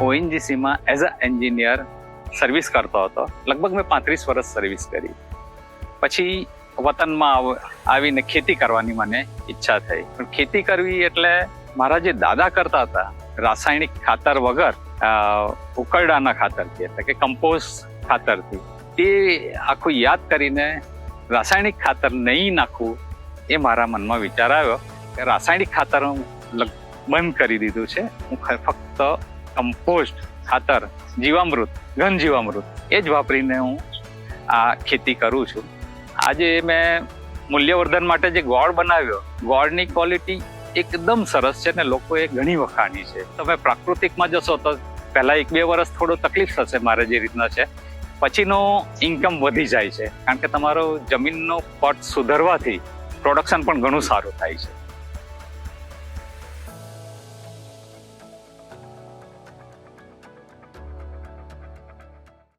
ઓએનજીસીમાં as a engineer service કરતો હતો. લગભગ મેં પાંત્રીસ વર્ષ સર્વિસ કરી. પછી વતનમાં આવ- આવીને ખેતી કરવાની મને ઈચ્છા થઈ. પણ ખેતી કરવી એટલે મારા જે દાદા કરતા હતા, રાસાયણિક ખાતર વગર ઉકરડાના ખાતરથી એટલે કે કમ્પોઝ ખાતરથી, તે આખું યાદ કરીને રાસાયણિક ખાતર નહીં નાખવું એ મારા મનમાં વિચાર આવ્યો કે રાસાયણિક ખાતર હું બંધ કરી દીધું છે. હું ફક્ત કમ્પોસ્ટ, ખાતર, જીવામૃત ઘન જીવામૃત એ જ વાપરીને હું આ ખેતી કરું છું. આજે મેં મૂલ્યવર્ધન માટે જે ગોળ બનાવ્યો, ગોળની ક્વોલિટી એકદમ સરસ છે ને લોકોએ ઘણી વખાણી છે. તમે પ્રાકૃતિકમાં જશો તો પહેલાં એક બે વર્ષ થોડો તકલીફ થશે મારે જે રીતના છે. પછીનો ઇન્કમ વધી જાય છે. કારણ કે તમારો જમીનનો પટ સુધરવાથી પ્રોડક્શન પણ ઘણું સારું થાય છે.